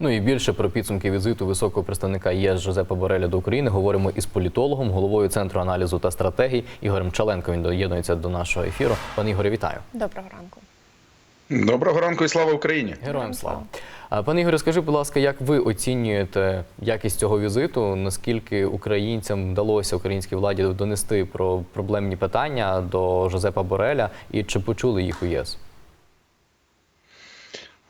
Ну і більше про підсумки візиту високого представника ЄС Жозепа Бореля до України говоримо із політологом, головою центру аналізу та стратегій Ігорем Чаленко. Він доєднується до нашого ефіру. Пане Ігорі, вітаю. Доброго ранку. Доброго ранку і слава Україні. Героям слава. Пане Ігоре, скажи, будь ласка, як ви оцінюєте якість цього візиту? Наскільки українцям вдалося українській владі донести про проблемні питання до Жозепа Бореля, і чи почули їх у ЄС?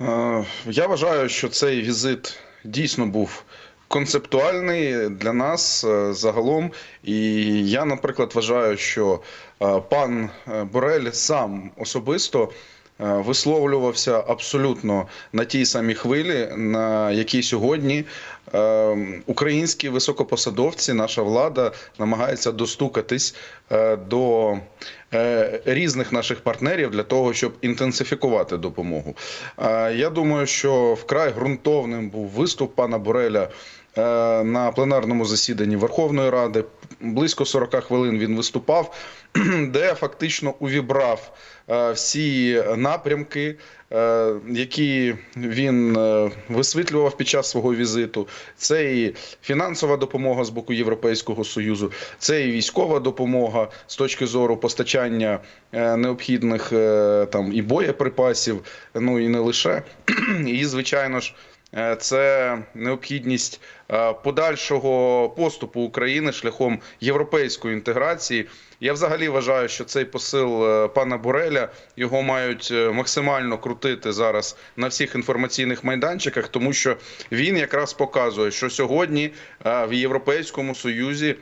Е, Я вважаю, що цей візит дійсно був концептуальний для нас е, загалом. І я, наприклад, вважаю, що е, пан Борель сам особисто. Е, Висловлювався абсолютно на тій самій хвилі, на якій сьогодні е, українські високопосадовці, наша влада намагається достукатись е, до різних наших партнерів для того, щоб інтенсифікувати допомогу. Я думаю, що вкрай ґрунтовним був виступ пана Бореля. Е, На пленарному засіданні Верховної Ради близько 40 хвилин він виступав, де фактично увібрав е, всі напрямки, е, які він висвітлював під час свого візиту. Це і фінансова допомога з боку Європейського союзу, це і військова допомога з точки зору постачання необхідних там і боєприпасів, ну і не лише. І звичайно ж. Е, Це необхідність е, подальшого поступу України шляхом європейської інтеграції. Я взагалі вважаю, що цей посил е, пана Бореля його мають максимально крутити зараз на всіх інформаційних майданчиках, тому що він якраз показує, що сьогодні в Європейському Союзі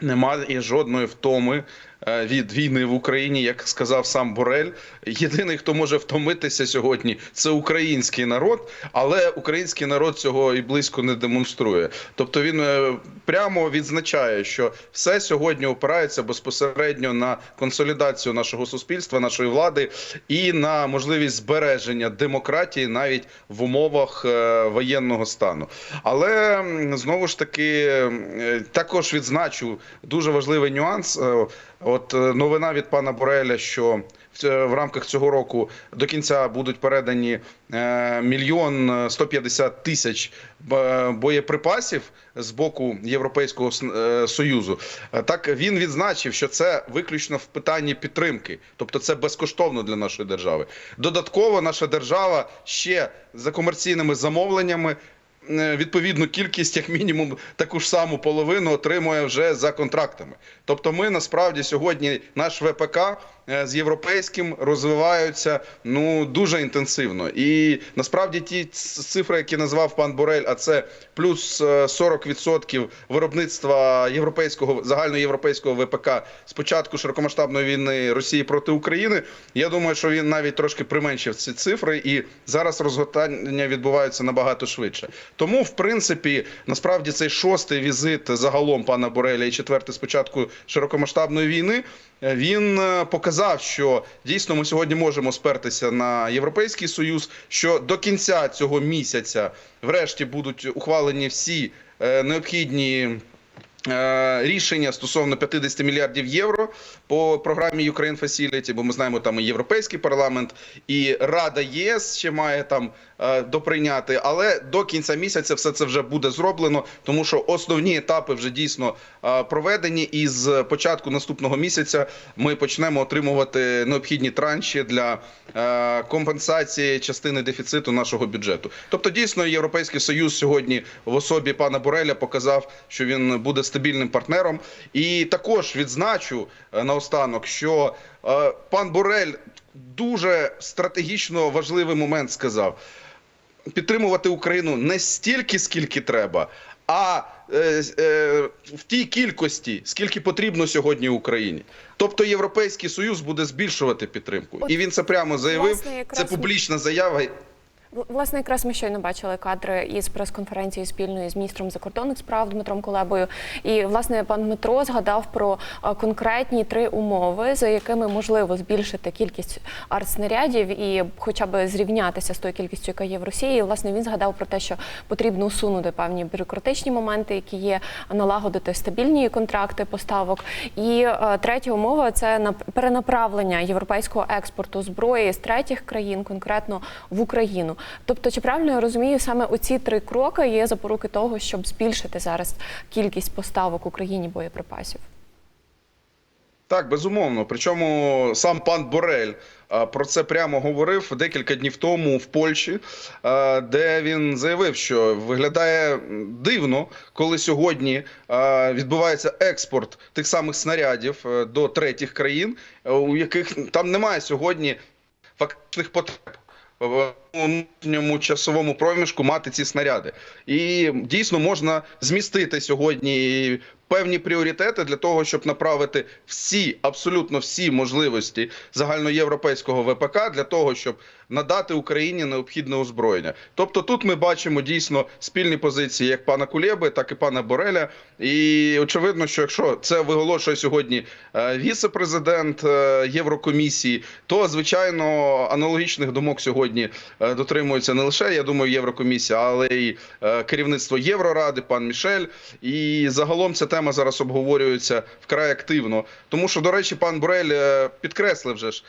немає жодної втоми від війни в Україні, як сказав сам Борель. Єдиний, хто може втомитися сьогодні, це український народ, але український народ цього і близько не демонструє. Тобто він е, прямо відзначає, що все сьогодні опирається безпосередньо на консолідацію нашого суспільства, нашої влади і на можливість збереження демократії навіть в умовах е, воєнного стану. Але знову ж таки е, також відзначу дуже важливий нюанс. Е, От е, новина від пана Бореля, що в рамках цього року до кінця будуть передані е, мільйон е, 150 тисяч боєприпасів з боку Європейського е, союзу. Е, Так він відзначив, що це виключно в питанні підтримки, тобто це безкоштовно для нашої держави. Додатково наша держава ще за комерційними замовленнями е, відповідну кількість, як мінімум, таку ж саму половину отримує вже за контрактами. Тобто, ми насправді сьогодні наш ВПК е, з європейським розвиваються ну дуже інтенсивно. І насправді ті цифри, які назвав пан Борель, а це плюс е, 40% виробництва європейського загальноєвропейського ВПК з початку широкомасштабної війни Росії проти України. Я думаю, що він навіть трошки применшив ці цифри, і зараз розгортання відбувається набагато швидше. Тому, в принципі, насправді цей шостий візит загалом пана Бореля і четвертий спочатку широкомасштабної війни. е, Він е, показав, що дійсно ми сьогодні можемо спертися на європейський союз. Що до кінця цього місяця, врешті, будуть ухвалені всі е, необхідні. Е, Рішення стосовно 50 мільярдів євро по програмі Ukraine Facility, бо ми знаємо, там і Європейський парламент, і Рада ЄС ще має там е, доприйняти. Але до кінця місяця все це вже буде зроблено, тому що основні етапи вже дійсно е, проведені. І з початку наступного місяця ми почнемо отримувати необхідні транші для компенсації частини дефіциту нашого бюджету. Тобто, дійсно, Європейський Союз сьогодні в особі пана Бореля показав, що він буде стабільним партнером. І також відзначу е, наостанок, що е, пан Борель дуже стратегічно важливий момент сказав підтримувати Україну не стільки, скільки треба, а е, в тій кількості, скільки потрібно сьогодні Україні. Тобто Європейський Союз буде збільшувати підтримку, і він це прямо заявив. Це публічна заява. Власне, якраз ми щойно бачили кадри із прес-конференції спільної з міністром закордонних справ Дмитром Колебою. І власне пан Дмитро згадав про конкретні три умови, за якими можливо збільшити кількість артснарядів і хоча б зрівнятися з тою кількістю, яка є в Росії. І, власне, він згадав про те, що потрібно усунути певні бюрократичні моменти, які є, налагодити стабільні контракти поставок. І е, третя умова це на перенаправлення європейського експорту зброї з третіх країн, конкретно в Україну. Тобто, чи правильно я розумію, саме оці три кроки є запоруки того, щоб збільшити зараз кількість поставок Україні боєприпасів? Так, безумовно. Причому сам пан Борель про це прямо говорив декілька днів тому в Польщі, де він заявив, що виглядає дивно, коли сьогодні відбувається експорт тих самих снарядів е, до третіх країн, е, у яких там немає сьогодні фактичних потреб. Внутрішньому часовому проміжку мати ці снаряди, і дійсно можна змістити сьогодні певні пріоритети для того, щоб направити всі, абсолютно всі можливості загальноєвропейського ВПК для того, щоб надати Україні необхідне озброєння. Тобто, тут ми бачимо дійсно спільні позиції як пана Кулєби, так і пана Бореля. І очевидно, що якщо це виголошує сьогодні е, віце-президент е, Єврокомісії, то звичайно аналогічних думок сьогодні е, дотримується не лише я думаю, Єврокомісія, але й керівництво Євроради, пан Мішель. І загалом ця тема зараз обговорюється вкрай активно. Тому що, до речі, пан Борель підкреслив вже ж,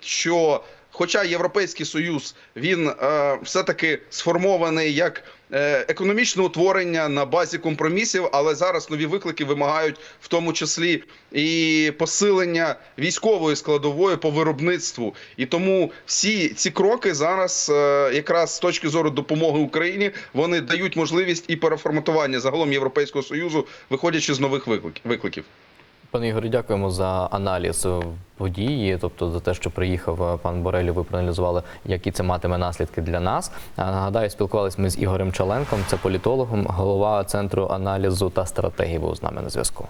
що. Хоча Європейський Союз він е, все-таки сформований як е, економічне утворення на базі компромісів, але зараз нові виклики вимагають в тому числі і посилення військової складової по виробництву. І тому всі ці кроки зараз, е, якраз з точки зору допомоги Україні, вони дають можливість і переформатування загалом Європейського союзу, виходячи з нових викликів. Пане Ігорі, дякуємо за аналіз події, тобто за те, що приїхав е, пан Борель, ви проаналізували, які це матиме наслідки для нас. Нагадаю, спілкувалися ми з Ігорем Чаленком, це політологом, голова центру аналізу та стратегії був з нами на зв'язку.